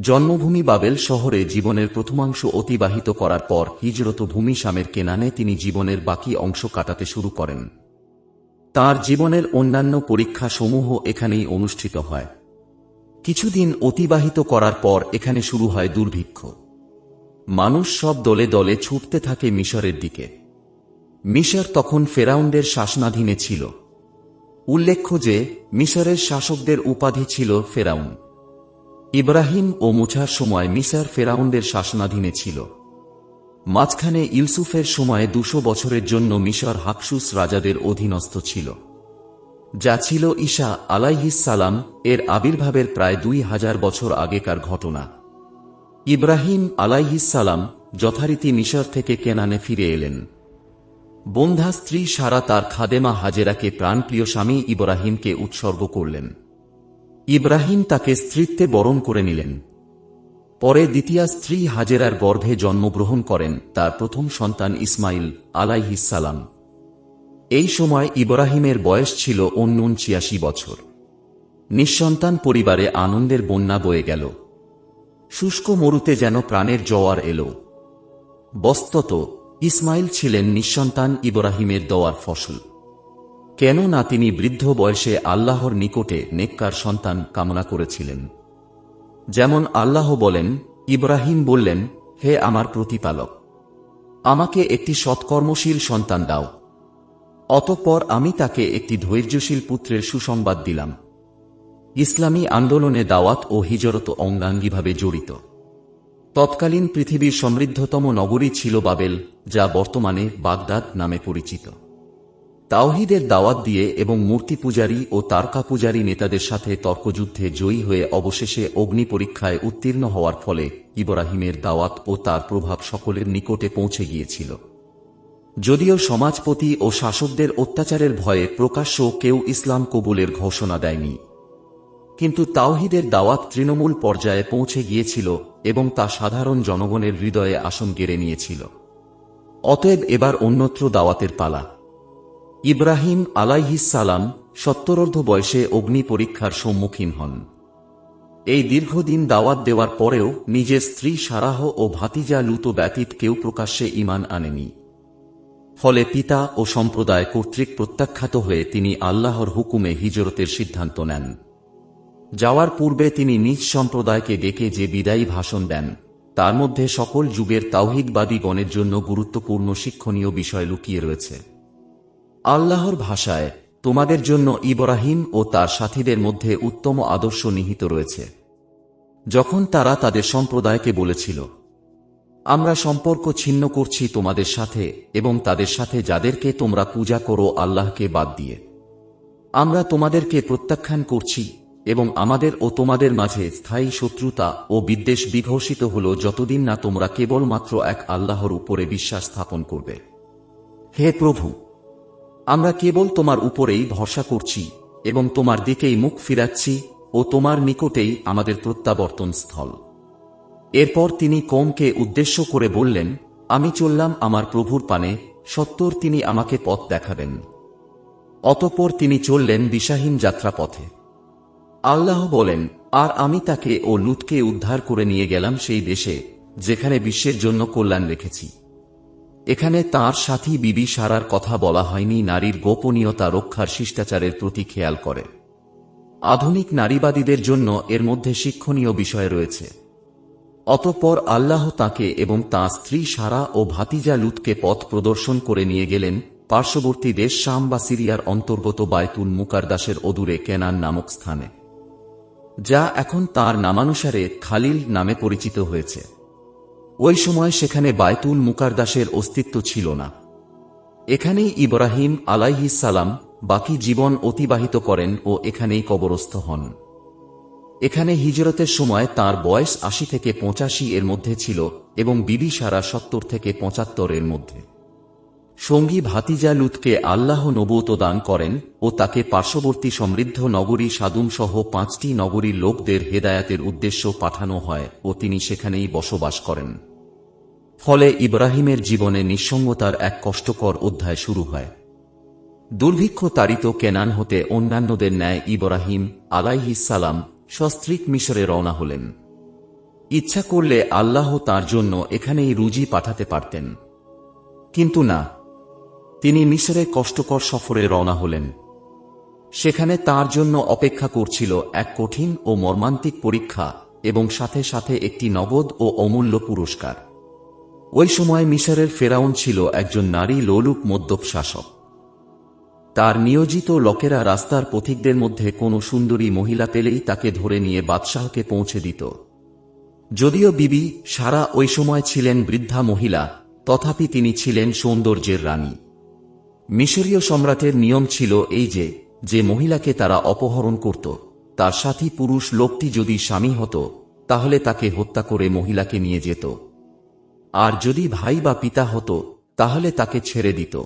জন্মভূমি বাবেল শহরে জীবনের প্রথমাংশ অতিবাহিত করার পর হিজরত ভূমি শামের কেনানে তিনি জীবনের বাকি অংশ কাটাতে শুরু করেন। তার জীবনের অন্যান্য পরীক্ষা সমূহ এখানেই অনুষ্ঠিত হয়। কিছুদিন অতিবাহিত করার পর এখানে শুরু হয় দুর্ভিক্ষ। মানুষ সব দলে দলে ছুটতে থাকে মিশরের দিকে। মিশর তখন ফেরাউন্ডের শাসনাধীনে ছিল। উল্লেখ্য যে, মিশরের শাসকদের উপাধি ছিল ফেরাউন। ইব্রাহিম ও মুছার সময় মিশর ফেরাউন্ডের শাসনাধীনে ছিল। মাঝখানে ইউসুফের সময়ে দুশো বছরের জন্য মিশর হাকসুস রাজাদের অধীনস্থ ছিল। যা ছিল ঈশা আলাইহিসালাম এর আবির্ভাবের প্রায় দুই হাজার বছর আগেকার ঘটনা। ইব্রাহিম আলাইহিসালাম যথারীতি মিশর থেকে কেনানে ফিরে এলেন। বন্ধা স্ত্রী সারা তার খাদেমা হাজেরাকে প্রাণপ্রিয় স্বামী ইব্রাহিমকে উৎসর্গ করলেন। ইব্রাহিম তাকে স্ত্রীত্বে বরণ করে নিলেন। পরে দ্বিতীয় স্ত্রী হাজেরার গর্ভে জন্মগ্রহণ করেন তার প্রথম সন্তান ইসমাইল আলাইহিসালাম এই সময় ইব্রাহিমের বয়স ছিল অন্যুন ছিয়াশি বছর। নিঃসন্তান পরিবারে আনন্দের বন্যা বয়ে গেল। শুষ্ক মরুতে যেন প্রাণের জোয়ার এল। বস্তত, ইসমাইল ছিলেন নিঃসন্তান ইব্রাহিমের দেওয়ার ফসল। কেন না তিনি বৃদ্ধ বয়সে আল্লাহর নিকটে নেককার সন্তান কামনা করেছিলেন। যেমন আল্লাহ বলেন, ইব্রাহিম বললেন, হে আমার প্রতিপালক, আমাকে একটি সৎকর্মশীল সন্তান দাও। অতঃপর আমি তাকে একটি ধৈর্যশীল পুত্রের সুসংবাদ দিলাম। ইসলামী আন্দোলনে দাওয়াত ও হিজরত অঙ্গাঙ্গিভাবে জড়িত। তৎকালীন পৃথিবীর সমৃদ্ধতম নগরী ছিল বাবেল, যা বর্তমানে বাগদাদ নামে পরিচিত। তাওহিদের দাওয়াত দিয়ে এবং মূর্তি পূজারী ও তারকা পূজারী নেতাদের সাথে তর্কযুদ্ধে জয়ী হয়ে অবশেষে অগ্নি পরীক্ষায় উত্তীর্ণ হওয়ার ফলে ইব্রাহিমের দাওয়াত ও তার প্রভাব সকলের নিকটে পৌঁছে গিয়েছিল। যদিও সমাজপতি ও শাসকদের অত্যাচারের ভয়ে প্রকাশ্য কেউ ইসলাম কবুলের ঘোষণা দেয়নি। কিন্তু তাওহিদের দাওয়াত তৃণমূল পর্যায়ে পৌঁছে গিয়েছিল এবং তা সাধারণ জনগণের হৃদয়ে আসন গেড়ে নিয়েছিল। অতএব এবার অন্যত্র দাওয়াতের পালা। ইব্রাহিম আলাইহিসালাম সত্তরর্ধ বয়সে অগ্নি পরীক্ষার সম্মুখীন হন। এই দীর্ঘদিন দাওয়াত দেওয়ার পরেও নিজের স্ত্রী সারাহ ও ভাতিজা লুতো ব্যতীত কেউ প্রকাশ্যে ইমান আনেনি। ফলে পিতা ও সম্প্রদায় কর্তৃক প্রত্যাখ্যাত হয়ে তিনি আল্লাহর হুকুমে হিজরতের সিদ্ধান্ত নেন। যাওয়ার পূর্বে তিনি নিজ সম্প্রদায়কে ডেকে যে বিদায়ী ভাষণ দেন, তার মধ্যে সকল যুগের তাওহিদবাদী গণের জন্য গুরুত্বপূর্ণ শিক্ষণীয় বিষয় লুকিয়ে রয়েছে। আল্লাহর ভাষায় তোমাদের জন্য ইব্রাহিম ও তার সাথীদের মধ্যে উত্তম আদর্শ নিহিত রয়েছে। যখন তারা তাদের সম্প্রদায়কে বলেছিল, আমরা সম্পর্ক ছিন্ন করছি তোমাদের সাথে এবং তাদের সাথে যাদেরকে তোমরা পূজা করো আল্লাহকে বাদ দিয়ে। আমরা তোমাদেরকে প্রত্যাখ্যান করছি এবং আমাদের ও তোমাদের মাঝে স্থায়ী শত্রুতা ও বিদ্বেষ বিঘোষিত হল যতদিন না তোমরা কেবলমাত্র এক আল্লাহর উপরে বিশ্বাস স্থাপন করবে। হে প্রভু আমরা কেবল তোমার উপরেই ভরসা করছি এবং তোমার দিকেই মুখ ফিরাচ্ছি ও তোমার নিকটেই আমাদের প্রত্যাবর্তন স্থল। এরপর তিনি কমকে উদ্দেশ্য করে বললেন, আমি চললাম আমার প্রভুর পানে, সত্তর তিনি আমাকে পথ দেখাবেন। অতপর তিনি চললেন দিশাহীন যাত্রাপথে। আল্লাহ বলেন, আর আমি তাকে ও লুটকে উদ্ধার করে নিয়ে গেলাম সেই দেশে, যেখানে বিশ্বের জন্য কল্যাণ রেখেছি। এখানে তার সাথী বিবি সারার কথা বলা হয়নি, নারীর গোপনীয়তা রক্ষার শিষ্টাচারের প্রতি খেয়াল করে। আধুনিক নারীবাদীদের জন্য এর মধ্যে শিক্ষণীয় বিষয় রয়েছে। অতঃপর আল্লাহ তাকে এবং তাঁর স্ত্রী সারা ও ভাতিজা লুতকে পথ প্রদর্শন করে নিয়ে গেলেন পার্শ্ববর্তী দেশ শাম বা সিরিয়ার অন্তর্গত বায়তুল মুকারদাসের অদূরে কেনান নামক স্থানে, যা এখন তার নামানুসারে খালিল নামে পরিচিত হয়েছে। ওই সময় সেখানে বায়তুল মুকারদাসের অস্তিত্ব ছিল না। এখানেই ইব্রাহিম সালাম বাকি জীবন অতিবাহিত করেন ও এখানেই কবরস্থ হন। এখানে হিজরতের সময় তার বয়স আশি থেকে পঁচাশি এর মধ্যে ছিল এবং বিবি সারা সত্তর থেকে পঁচাত্তর এর মধ্যে। সঙ্গী ভাতিজা লুতকে আল্লাহ নবুত দান করেন ও তাকে পার্শ্ববর্তী সমৃদ্ধ নগরী সাদুম সহ পাঁচটি নগরীর লোকদের হেদায়াতের উদ্দেশ্য পাঠানো হয় ও তিনি সেখানেই বসবাস করেন। ফলে ইব্রাহিমের জীবনে নিঃসঙ্গতার এক কষ্টকর অধ্যায় শুরু হয়। দুর্ভিক্ষ তাড়িত কেনান হতে অন্যান্যদের ন্যায় ইব্রাহিম আলাইহিসালাম সস্ত্রীক মিশরে রওনা হলেন। ইচ্ছা করলে আল্লাহ তার জন্য এখানেই রুজি পাঠাতে পারতেন। কিন্তু না তিনি মিশরে কষ্টকর সফরে রওনা হলেন। সেখানে তার জন্য অপেক্ষা করছিল এক কঠিন ও মর্মান্তিক পরীক্ষা এবং সাথে সাথে একটি নগদ ও অমূল্য পুরস্কার। ওই সময় মিশরের ফেরাউন ছিল একজন নারী লোলুপ মদ্যপ শাসক তার নিয়োজিত লোকেরা রাস্তার পথিকদের মধ্যে কোনো সুন্দরী মহিলা পেলেই তাকে ধরে নিয়ে বাদশাহকে পৌঁছে দিত। যদিও বিবি সারা ওই সময় ছিলেন বৃদ্ধা মহিলা, তথাপি তিনি ছিলেন সৌন্দর্যের রানী। মিশরীয় সম্রাটের নিয়ম ছিল এই যে যে মহিলাকে তারা অপহরণ করত, তার সাথী পুরুষ লোকটি যদি স্বামী হতো, তাহলে তাকে হত্যা করে মহিলাকে নিয়ে যেত। আর যদি ভাই বা পিতা হতো, তাহলে তাকে ছেড়ে দিত।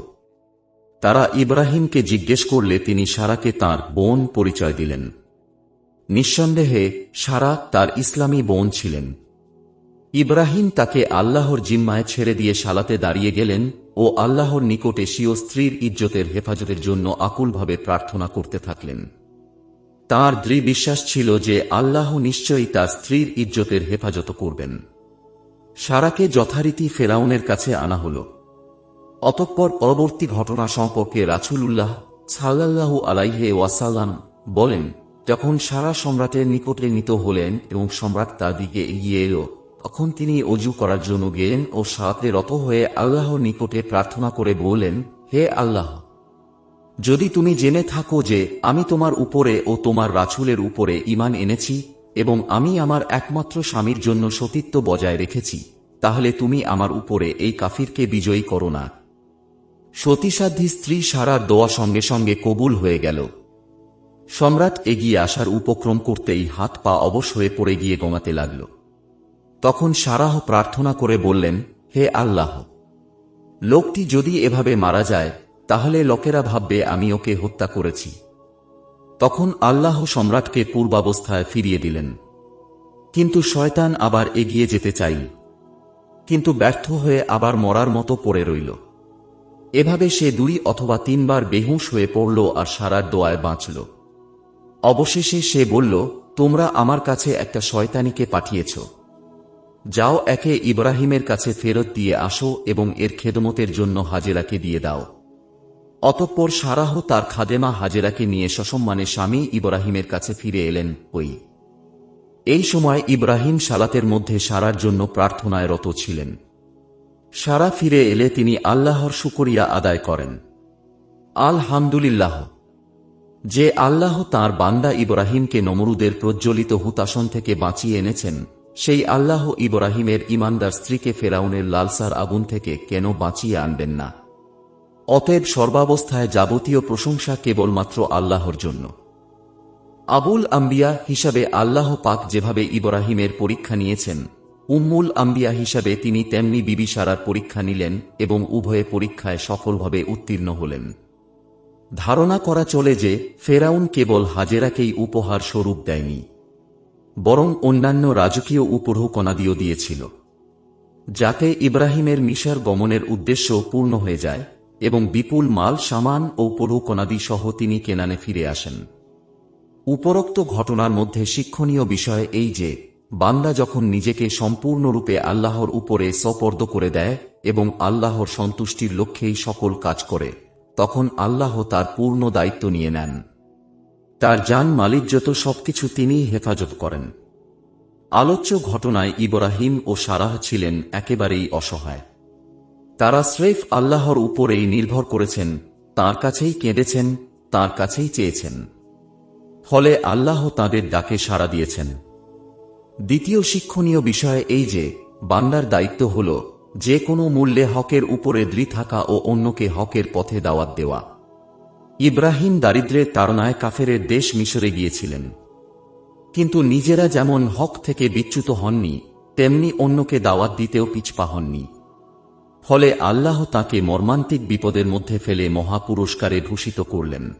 তারা ইব্রাহিমকে জিজ্ঞেস করলে তিনি সারাকে তার বোন পরিচয় দিলেন। নিঃসন্দেহে, সারা তার ইসলামী বোন ছিলেন। ইব্রাহিম তাকে আল্লাহর জিম্মায় ছেড়ে দিয়ে সালাতে দাঁড়িয়ে গেলেন ও আল্লাহর নিকটে স্বীয় স্ত্রীর ইজ্জতের হেফাজতের জন্য আকুলভাবে প্রার্থনা করতে থাকলেন। তার দৃঢ় বিশ্বাস ছিল যে আল্লাহ নিশ্চয়ই তার স্ত্রীর ইজ্জতের হেফাজত করবেন। সারাকে যথারীতি ফেরাউনের কাছে আনা হল। অতঃপর পরবর্তী ঘটনা সম্পর্কে রাছুলুল্লাহ সাল্লাল্লাহু আলাইহে ওয়াসাল্লাম বলেন, যখন সারা সম্রাটের নিকটে নিত হলেন এবং সম্রাট তার দিকে এগিয়ে এলো তখন তিনি অজু করার জন্য গেলেন ও সাথে রত হয়ে আল্লাহর নিকটে প্রার্থনা করে বললেন, হে আল্লাহ, যদি তুমি জেনে থাকো যে আমি তোমার উপরে ও তোমার রাছুলের উপরে ইমান এনেছি এবং আমি আমার একমাত্র স্বামীর জন্য সতীত্ব বজায় রেখেছি, তাহলে তুমি আমার উপরে এই কাফিরকে বিজয়ী করো না। সতীসাধ্যী স্ত্রী সারার দোয়া সঙ্গে সঙ্গে কবুল হয়ে গেল। সম্রাট এগিয়ে আসার উপক্রম করতেই হাত পা অবশ হয়ে পড়ে গিয়ে গমাতে লাগল। তখন সারাহ প্রার্থনা করে বললেন, হে আল্লাহ! লোকটি যদি এভাবে মারা যায়, তাহলে লোকেরা ভাববে আমি ওকে হত্যা করেছি। তখন আল্লাহ সম্রাটকে পূর্বাবস্থায় ফিরিয়ে দিলেন। কিন্তু শয়তান আবার এগিয়ে যেতে চাইল। কিন্তু ব্যর্থ হয়ে আবার মরার মতো পড়ে রইল। এভাবে সে দুই অথবা তিনবার বেহুশ হয়ে পড়ল আর সারার দোয়ায় বাঁচল। অবশেষে সে বলল, তোমরা আমার কাছে একটা শয়তানিকে পাঠিয়েছ। যাও একে ইব্রাহিমের কাছে ফেরত দিয়ে আসো এবং এর খেদমতের জন্য হাজেরাকে দিয়ে দাও। অতঃপর সারাহ তার খাদেমা হাজেরাকে নিয়ে সসম্মানে স্বামী ইব্রাহিমের কাছে ফিরে এলেন ওই। এই সময় ইব্রাহিম সালাতের মধ্যে সারার জন্য প্রার্থনায় রত ছিলেন। সারা ফিরে এলে তিনি আল্লাহর শুকরিয়া আদায় করেন। আলহামদুলিল্লাহ। যে আল্লাহ তার বান্দা ইব্রাহিমকে নমরুদের প্রজ্বলিত হুতাসন থেকে বাঁচিয়ে এনেছেন সেই আল্লাহ ইব্রাহিমের ইমানদার স্ত্রীকে ফেরাউনের লালসার আগুন থেকে কেন বাঁচিয়ে আনবেন না? অতএব সর্বাবস্থায় যাবতীয় প্রশংসা কেবলমাত্র আল্লাহর জন্য। আবুল আম্বিয়া হিসাবে আল্লাহ পাক যেভাবে ইব্রাহিমের পরীক্ষা নিয়েছেন, উম্মুল আম্বিয়া হিসাবে তিনি তেমনি বিবি সারার পরীক্ষা নিলেন এবং উভয়ে পরীক্ষায় সফলভাবে উত্তীর্ণ হলেন। ধারণা করা চলে যে, ফেরাউন কেবল হাজেরাকেই উপহার স্বরূপ দেয়নি। বরং অন্যান্য রাজকীয় উপঢৌকনাদিও দিয়েছিল, যাতে ইব্রাহিমের মিশর গমনের উদ্দেশ্য পূর্ণ হয়ে যায় এবং বিপুল মাল, সামান ও উপঢৌকনাদি সহ তিনি কেনানে ফিরে আসেন। উপরোক্ত ঘটনার মধ্যে শিক্ষণীয় বিষয় এই যে, বান্দা যখন নিজেকে সম্পূর্ণরূপে আল্লাহর উপরে সপর্দ করে দেয় এবং আল্লাহর সন্তুষ্টির লক্ষ্যেই সকল কাজ করে, তখন আল্লাহ তার পূর্ণ দায়িত্ব নিয়ে নেন। তার যান মালিক যত সবকিছু তিনিই হেফাজত করেন। আলোচ্য ঘটনায় ইব্রাহিম ও সারাহ ছিলেন একেবারেই অসহায়। তারা স্রেফ আল্লাহর উপরেই নির্ভর করেছেন, তার কাছেই কেঁদেছেন, তার কাছেই চেয়েছেন। ফলে আল্লাহ তাদের ডাকে সাড়া দিয়েছেন। দ্বিতীয় শিক্ষণীয় বিষয় এই যে, বান্দার দায়িত্ব হল যে কোনো মূল্যে হকের উপরে দৃঢ় থাকা ও অন্যকে হকের পথে দাওয়াত দেওয়া। ইব্রাহিম দারিদ্রের তাড়নায় কাফেরের দেশ মিশরে গিয়েছিলেন। কিন্তু নিজেরা যেমন হক থেকে বিচ্যুত হননি, তেমনি অন্যকে দাওয়াত দিতেও পিছপা হননি। ফলে আল্লাহ তাকে মর্মান্তিক বিপদের মধ্যে ফেলে মহাপুরস্কারে ভূষিত করলেন।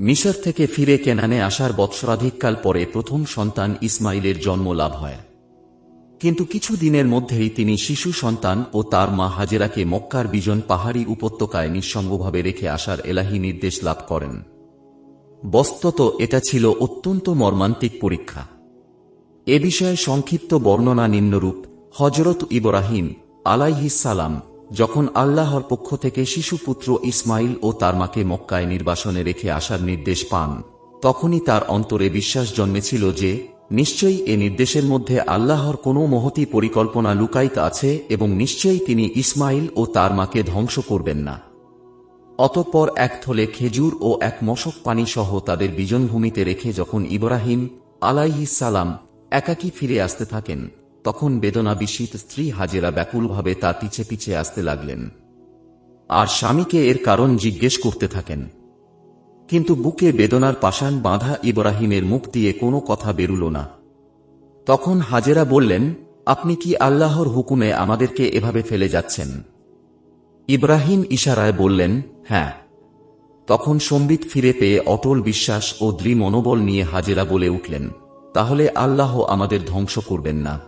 মিশর থেকে ফিরে কেনানে আসার বৎসরাধিককাল পরে প্রথম সন্তান ইসমাইলের জন্ম লাভ হয়। কিন্তু কিছু দিনের মধ্যেই তিনি শিশু সন্তান ও তার মা হাজেরাকে মক্কার বিজন পাহাড়ি উপত্যকায় নিঃসঙ্গভাবে রেখে আসার এলাহি নির্দেশ লাভ করেন। বস্তত এটা ছিল অত্যন্ত মর্মান্তিক পরীক্ষা। এ বিষয়ে সংক্ষিপ্ত বর্ণনা নিম্নরূপ হজরত ইব্রাহিম সালাম যখন আল্লাহর পক্ষ থেকে শিশুপুত্র ইসমাইল ও তার মাকে মক্কায় নির্বাসনে রেখে আসার নির্দেশ পান, তখনই তার অন্তরে বিশ্বাস জন্মেছিল যে নিশ্চয়ই এ নির্দেশের মধ্যে আল্লাহর কোনো মহতি পরিকল্পনা লুকায়িত আছে এবং নিশ্চয়ই তিনি ইসমাইল ও তার মাকে ধ্বংস করবেন না। অতঃপর এক থলে খেজুর ও এক মশক পানি সহ তাদের বিজনভূমিতে রেখে যখন ইব্রাহিম সালাম একাকী ফিরে আসতে থাকেন, তখন বেদনা বিস্মিত স্ত্রী হাজেরা ব্যাকুলভাবে তা পিছে পিছে আসতে লাগলেন। আর স্বামীকে এর কারণ জিজ্ঞেস করতে থাকেন। কিন্তু বুকে বেদনার পাষাণ বাঁধা ইব্রাহিমের মুখ দিয়ে কোনো কথা বেরুল না। তখন হাজেরা বললেন, আপনি কি আল্লাহর হুকুমে আমাদেরকে এভাবে ফেলে যাচ্ছেন? ইব্রাহিম ইশারায় বললেন হ্যাঁ। তখন সম্বিত ফিরে পেয়ে অটল বিশ্বাস ও দৃঢ় মনোবল নিয়ে হাজেরা বলে উঠলেন, তাহলে আল্লাহ আমাদের ধ্বংস করবেন না।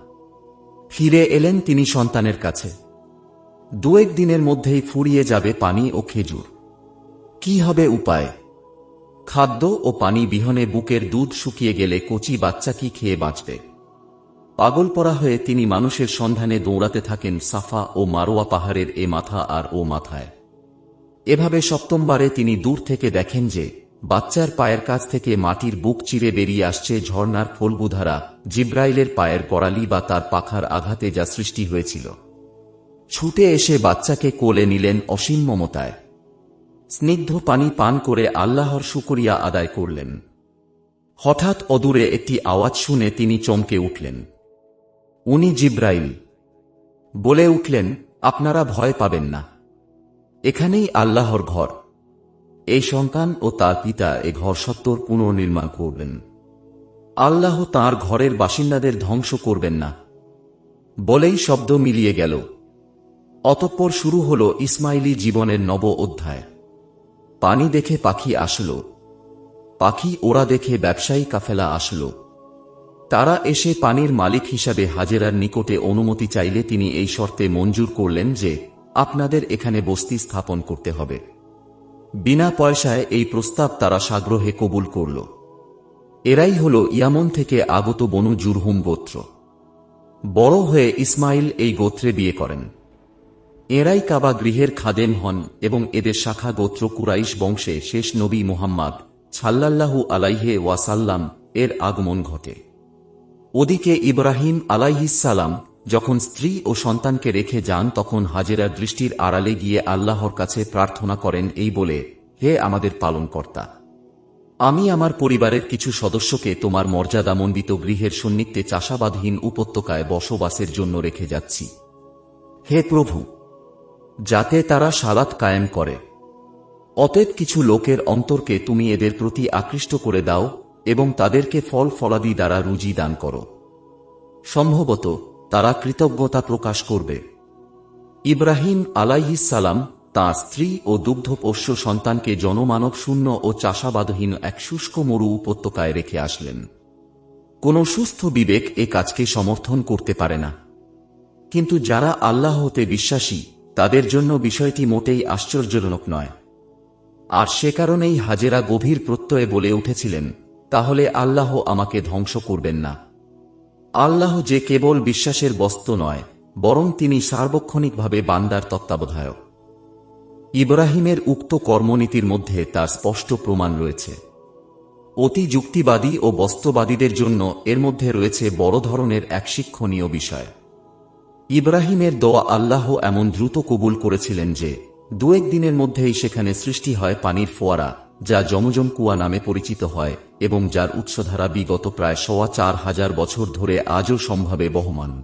ফিরে এলেন তিনি সন্তানের কাছে। দুয়েক দিনের মধ্যেই ফুরিয়ে যাবে পানি ও খেজুর। কি হবে উপায়? খাদ্য ও পানি বিহনে বুকের দুধ শুকিয়ে গেলে কচি বাচ্চা কি খেয়ে বাঁচবে? পাগল পরা হয়ে তিনি মানুষের সন্ধানে দৌড়াতে থাকেন সাফা ও মারোয়া পাহাড়ের এ মাথা আর ও মাথায়। এভাবে সপ্তমবারে তিনি দূর থেকে দেখেন যে, বাচ্চার পায়ের কাছ থেকে মাটির বুক চিরে বেরিয়ে আসছে ঝর্নার ফলবুধারা জিব্রাইলের পায়ের করালি বা তার পাখার আঘাতে যা সৃষ্টি হয়েছিল। ছুটে এসে বাচ্চাকে কোলে নিলেন অসীম মমতায়। স্নিগ্ধ পানি পান করে আল্লাহর শুকরিয়া আদায় করলেন। হঠাৎ অদূরে একটি আওয়াজ শুনে তিনি চমকে উঠলেন। উনি জিব্রাইল। বলে উঠলেন, আপনারা ভয় পাবেন না। এখানেই আল্লাহর ঘর। এই সন্তান ও তার পিতা এ ঘর সত্তর পুনর্নির্মাণ করবেন। আল্লাহ তার ঘরের বাসিন্দাদের ধ্বংস করবেন না। বলেই শব্দ মিলিয়ে গেল। অতঃপর শুরু হল ইসমাইলি জীবনের নব অধ্যায়। পানি দেখে পাখি আসলো। পাখি ওরা দেখে ব্যবসায়ী কাফেলা আসলো। তারা এসে পানির মালিক হিসাবে হাজেরার নিকটে অনুমতি চাইলে তিনি এই শর্তে মঞ্জুর করলেন যে, আপনাদের এখানে বস্তি স্থাপন করতে হবে। বিনা পয়সায় এই প্রস্তাব তারা সাগ্রহে কবুল করল। এরাই হল ইয়ামন থেকে আগত বনু জুরহুম গোত্র। বড় হয়ে ইসমাইল এই গোত্রে বিয়ে করেন। এরাই কাবা গৃহের খাদেম হন এবং এদের শাখা গোত্র কুরাইশ বংশে শেষ নবী মুহাম্মদ ছাল্লাল্লাহু আলাইহে ওয়াসাল্লাম এর আগমন ঘটে। ওদিকে ইব্রাহিম আলাইহিসালাম যখন স্ত্রী ও সন্তানকে রেখে যান, তখন হাজেরার দৃষ্টির আড়ালে গিয়ে আল্লাহর কাছে প্রার্থনা করেন এই বলে, হে আমাদের পালনকর্তা, আমি আমার পরিবারের কিছু সদস্যকে তোমার মর্যাদামণ্ডিত গৃহের সন্নিধ্যে চাষাবাদহীন উপত্যকায় বসবাসের জন্য রেখে যাচ্ছি। হে প্রভু যাতে তারা সালাত কায়েম করে। অতএব কিছু লোকের অন্তরকে তুমি এদের প্রতি আকৃষ্ট করে দাও এবং তাদেরকে ফল ফলাদি দ্বারা রুজি দান করো। সম্ভবত তারা কৃতজ্ঞতা প্রকাশ করবে। ইব্রাহিম সালাম তাঁর স্ত্রী ও দুগ্ধপোষ্য সন্তানকে জনমানব শূন্য ও চাষাবাদহীন এক শুষ্ক মরু উপত্যকায় রেখে আসলেন। কোন সুস্থ বিবেক এ কাজকে সমর্থন করতে পারে না। কিন্তু যারা আল্লাহ হতে বিশ্বাসী তাদের জন্য বিষয়টি মোটেই আশ্চর্যজনক নয়। আর সে কারণেই হাজেরা গভীর প্রত্যয়ে বলে উঠেছিলেন, তাহলে আল্লাহ আমাকে ধ্বংস করবেন না। আল্লাহ যে কেবল বিশ্বাসের বস্তু নয়, বরং তিনি সার্বক্ষণিকভাবে বান্দার তত্ত্বাবধায়ক। ইব্রাহিমের উক্ত কর্মনীতির মধ্যে তার স্পষ্ট প্রমাণ রয়েছে। অতি যুক্তিবাদী ও বস্তুবাদীদের জন্য এর মধ্যে রয়েছে বড় ধরনের এক শিক্ষণীয় বিষয়। ইব্রাহিমের দোয়া আল্লাহ এমন দ্রুত কবুল করেছিলেন যে, দুয়েক দিনের মধ্যেই সেখানে সৃষ্টি হয় পানির ফোয়ারা, যা জমজম কুয়া নামে পরিচিত হয় এবং যার উৎসধারা বিগত প্রায় সোয়া চার হাজার বছর ধরে আজও সম্ভাবে বহমান।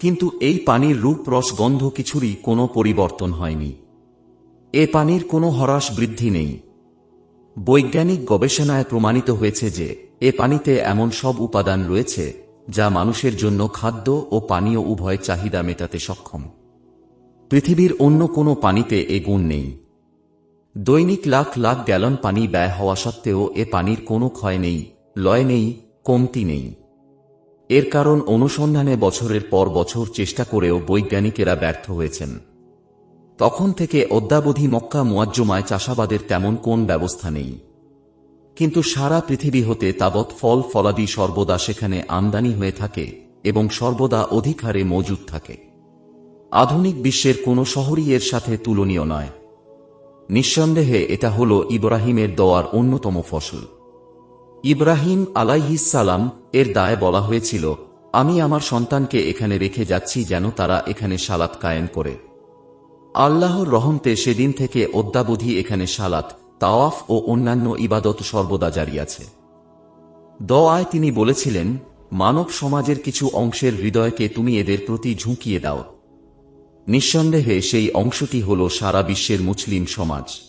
কিন্তু এই পানির রূপ রস গন্ধ কিছুরই কোনো পরিবর্তন হয়নি। এ পানির কোনো হ্রাস বৃদ্ধি নেই। বৈজ্ঞানিক গবেষণায় প্রমাণিত হয়েছে যে, এ পানিতে এমন সব উপাদান রয়েছে যা মানুষের জন্য খাদ্য ও পানীয় উভয় চাহিদা মেটাতে সক্ষম। পৃথিবীর অন্য কোনো পানিতে এ গুণ নেই। দৈনিক লাখ লাখ গ্যালন পানি ব্যয় হওয়া সত্ত্বেও এ পানির কোনো ক্ষয় নেই, লয় নেই, কমতি নেই। এর কারণ অনুসন্ধানে বছরের পর বছর চেষ্টা করেও বৈজ্ঞানিকেরা ব্যর্থ হয়েছেন। তখন থেকে অদ্যাবধি মক্কা মুয়াজ্জমায় চাষাবাদের তেমন কোন ব্যবস্থা নেই। কিন্তু সারা পৃথিবী হতে তাবৎ ফল ফলাদি সর্বদা সেখানে আমদানি হয়ে থাকে এবং সর্বদা অধিক হারে মজুদ থাকে। আধুনিক বিশ্বের কোনো শহরই এর সাথে তুলনীয় নয়। নিঃসন্দেহে এটা হল ইব্রাহিমের দোয়ার অন্যতম ফসল। ইব্রাহিম আলাইহিসালাম এর দায় বলা হয়েছিল, আমি আমার সন্তানকে এখানে রেখে যাচ্ছি যেন তারা এখানে সালাত কায়েম করে। আল্লাহর রহমতে সেদিন থেকে অদ্যাবধি এখানে সালাত তাওয়াফ ও অন্যান্য ইবাদত সর্বদা জারি আছে। দোয়ায় তিনি বলেছিলেন, মানব সমাজের কিছু অংশের হৃদয়কে তুমি এদের প্রতি ঝুঁকিয়ে দাও। নিঃসন্দেহে সেই অংশটি হল সারা বিশ্বের মুসলিম সমাজ।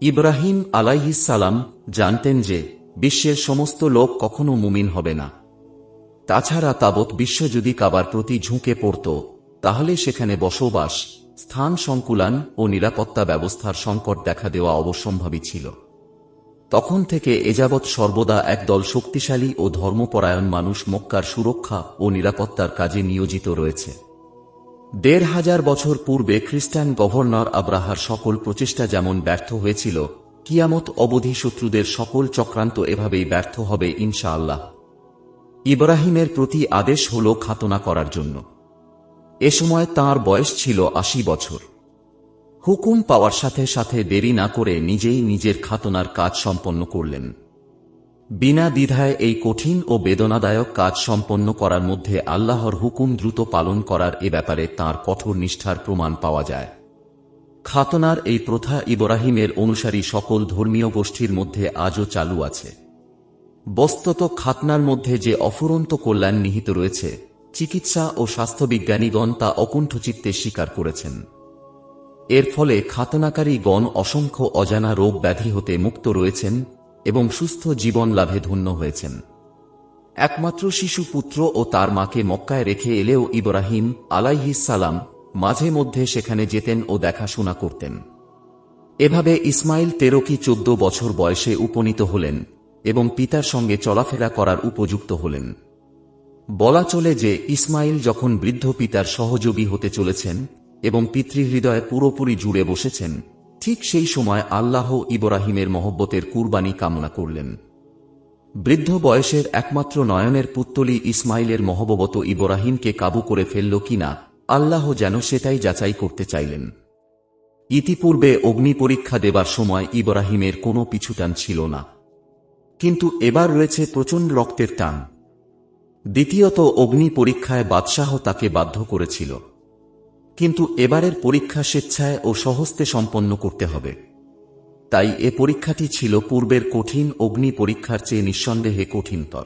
ইব্রাহিম আলাইহিসালাম জানতেন যে বিশ্বের সমস্ত লোক কখনো মুমিন হবে না। তাছাড়া তাবৎ বিশ্ব যদি কাবার প্রতি ঝুঁকে পড়ত, তাহলে সেখানে বসবাস স্থান সংকুলান ও নিরাপত্তা ব্যবস্থার সংকট দেখা দেওয়া অবশ্যম্ভাবী ছিল। তখন থেকে এযাবৎ সর্বদা একদল শক্তিশালী ও ধর্মপরায়ণ মানুষ মক্কার সুরক্ষা ও নিরাপত্তার কাজে নিয়োজিত রয়েছে। দেড় হাজার বছর পূর্বে খ্রিস্টান গভর্নর আব্রাহার সকল প্রচেষ্টা যেমন ব্যর্থ হয়েছিল, কিয়ামত অবধি শত্রুদের সকল চক্রান্ত এভাবেই ব্যর্থ হবে ইনশাআল্লাহ। ইব্রাহিমের প্রতি আদেশ হল খাতনা করার জন্য। এ সময় তাঁর বয়স ছিল আশি বছর। হুকুম পাওয়ার সাথে সাথে দেরি না করে নিজেই নিজের খাতনার কাজ সম্পন্ন করলেন। বিনা দ্বিধায় এই কঠিন ও বেদনাদায়ক কাজ সম্পন্ন করার মধ্যে আল্লাহর হুকুম দ্রুত পালন করার এ ব্যাপারে তাঁর কঠোর নিষ্ঠার প্রমাণ পাওয়া যায়। খাতনার এই প্রথা ইব্রাহিমের অনুসারী সকল ধর্মীয় গোষ্ঠীর মধ্যে আজও চালু আছে। বস্তুত খাতনার মধ্যে যে অফুরন্ত কল্যাণ নিহিত রয়েছে চিকিৎসা ও স্বাস্থ্যবিজ্ঞানীগণ তা অকুণ্ঠচিত্তে স্বীকার করেছেন। এর ফলে খাতনাকারী গণ অসংখ্য অজানা রোগ ব্যাধি হতে মুক্ত রয়েছেন এবং সুস্থ জীবন লাভে ধন্য হয়েছেন। একমাত্র শিশু পুত্র ও তার মাকে মক্কায় রেখে এলেও ইব্রাহিম আলাইহিসালাম মাঝে মধ্যে সেখানে যেতেন ও দেখাশোনা করতেন। এভাবে ইসমাইল তেরো কি চোদ্দ বছর বয়সে উপনীত হলেন এবং পিতার সঙ্গে চলাফেরা করার উপযুক্ত হলেন। বলা চলে যে ইসমাইল যখন বৃদ্ধ পিতার সহযোগী হতে চলেছেন এবং পিতৃহৃদয় পুরোপুরি জুড়ে বসেছেন, ঠিক সেই সময় আল্লাহ ইব্রাহিমের মহব্বতের কুরবানি কামনা করলেন। বৃদ্ধ বয়সের একমাত্র নয়নের পুত্তলি ইসমাইলের মহব্বত ইব্রাহিমকে কাবু করে ফেলল কিনা, আল্লাহ যেন সেটাই যাচাই করতে চাইলেন। ইতিপূর্বে অগ্নি পরীক্ষা দেবার সময় ইব্রাহিমের কোনো পিছুটান ছিল না। কিন্তু এবার রয়েছে প্রচণ্ড রক্তের টান। দ্বিতীয়ত অগ্নি পরীক্ষায় বাদশাহ তাকে বাধ্য করেছিল। কিন্তু এবারের পরীক্ষা স্বেচ্ছায় ও সহস্তে সম্পন্ন করতে হবে। তাই এ পরীক্ষাটি ছিল পূর্বের কঠিন অগ্নি পরীক্ষার চেয়ে নিঃসন্দেহে কঠিনতর।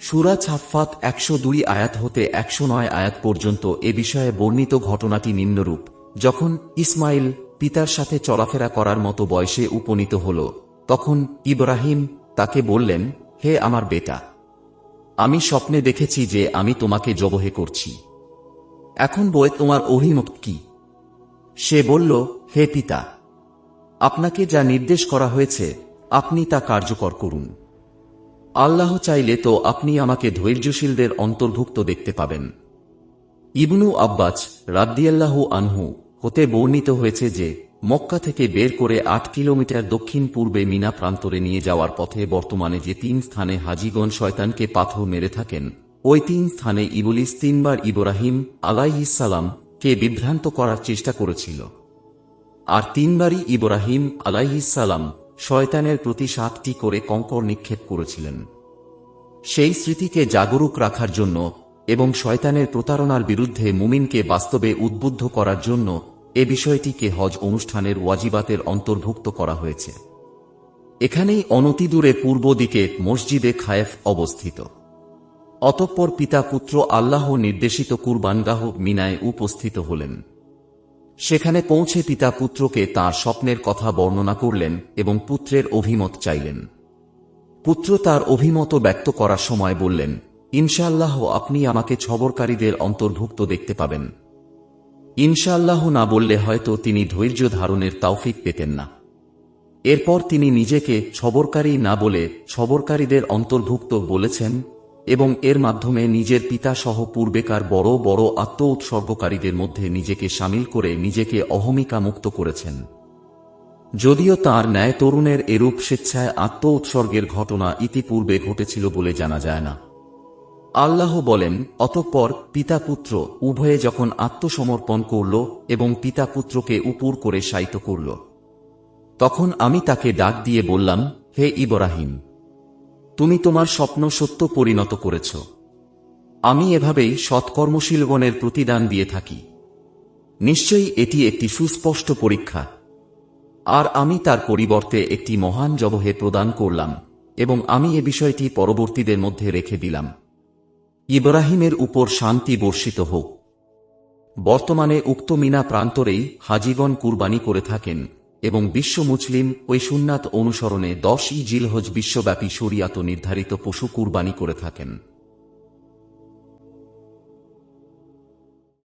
সুরা ছাফাত একশো দুই আয়াত হতে একশো নয় আয়াত পর্যন্ত এ বিষয়ে বর্ণিত ঘটনাটি নিম্নরূপ, যখন ইসমাইল পিতার সাথে চলাফেরা করার মতো বয়সে উপনীত হল, তখন ইব্রাহিম তাকে বললেন, হে আমার বেটা আমি স্বপ্নে দেখেছি যে আমি তোমাকে জবহে করছি। এখন বয়ে তোমার অভিমত কি? সে বলল, হে পিতা, আপনাকে যা নির্দেশ করা হয়েছে, আপনি তা কার্যকর করুন। আল্লাহ চাইলে তো আপনি আমাকে ধৈর্যশীলদের অন্তর্ভুক্ত দেখতে পাবেন। ইবনু আব্বাস রাদ্দিয়াল্লাহু আনহু হতে বর্ণিত হয়েছে যে মক্কা থেকে বের করে আট কিলোমিটার দক্ষিণ পূর্বে মিনা প্রান্তরে নিয়ে যাওয়ার পথে বর্তমানে যে তিন স্থানে হাজিগণ শয়তানকে পাথর মেরে থাকেন, ওই তিন স্থানে ইবলিস তিনবার ইব্রাহিম আলাইহিসালাম কে বিভ্রান্ত করার চেষ্টা করেছিল। আর তিনবারই ইব্রাহিম আলাইহিসালাম শয়তানের প্রতি সাতটি করে কঙ্কর নিক্ষেপ করেছিলেন। সেই স্মৃতিকে জাগরুক রাখার জন্য এবং শয়তানের প্রতারণার বিরুদ্ধে মুমিনকে বাস্তবে উদ্বুদ্ধ করার জন্য এ বিষয়টিকে হজ অনুষ্ঠানের ওয়াজিবাতের অন্তর্ভুক্ত করা হয়েছে। এখানেই অনতিদূরে পূর্ব দিকে মসজিদে খায়েফ অবস্থিত। অতঃপর পিতা পুত্র আল্লাহ নির্দেশিত কুরবানগাহ মিনায় উপস্থিত হলেন। সেখানে পৌঁছে পিতা পুত্রকে তার স্বপ্নের কথা বর্ণনা করলেন এবং পুত্রের অভিমত চাইলেন। পুত্র তার অভিমত ব্যক্ত করার সময় বললেন, ইনশাআল্লাহ আপনি আমাকে ছবরকারীদের অন্তর্ভুক্ত দেখতে পাবেন। ইনশাআল্লাহ না বললে হয়তো তিনি ধৈর্য ধারণের তাওফিক পেতেন না। এরপর তিনি নিজেকে ছবরকারী না বলে সবরকারীদের অন্তর্ভুক্ত বলেছেন এবং এর মাধ্যমে নিজের পিতা সহ পূর্বেকার বড় বড় আত্ম উৎসর্গকারীদের মধ্যে নিজেকে সামিল করে নিজেকে অহমিকা মুক্ত করেছেন। যদিও তার ন্যায় তরুণের এরূপ স্বেচ্ছায় আত্ম উৎসর্গের ঘটনা ইতিপূর্বে ঘটেছিল বলে জানা যায় না। আল্লাহ বলেন, অতঃপর পিতা পুত্র উভয়ে যখন আত্মসমর্পণ করল এবং পিতা পুত্রকে উপুর করে শায়িত করল। তখন আমি তাকে ডাক দিয়ে বললাম, হে ইব্রাহিম, তুমি তোমার স্বপ্ন সত্য পরিণত করেছ। আমি এভাবেই সৎকর্মশীলগণের প্রতিদান দিয়ে থাকি। নিশ্চয়ই এটি একটি সুস্পষ্ট পরীক্ষা। আর আমি তার পরিবর্তে একটি মহান জবহে প্রদান করলাম এবং আমি এ বিষয়টি পরবর্তীদের মধ্যে রেখে দিলাম। ইব্রাহিমের উপর শান্তি বর্ষিত হোক। বর্তমানে উক্ত মিনা প্রান্তরেই হাজিগণ কুরবানি করে থাকেন এবং বিশ্ব মুসলিম ওই সুন্নাত অনুসরণে দশই জিলহজ বিশ্বব্যাপী শরিয়াত নির্ধারিত পশু কুরবানি করে থাকেন।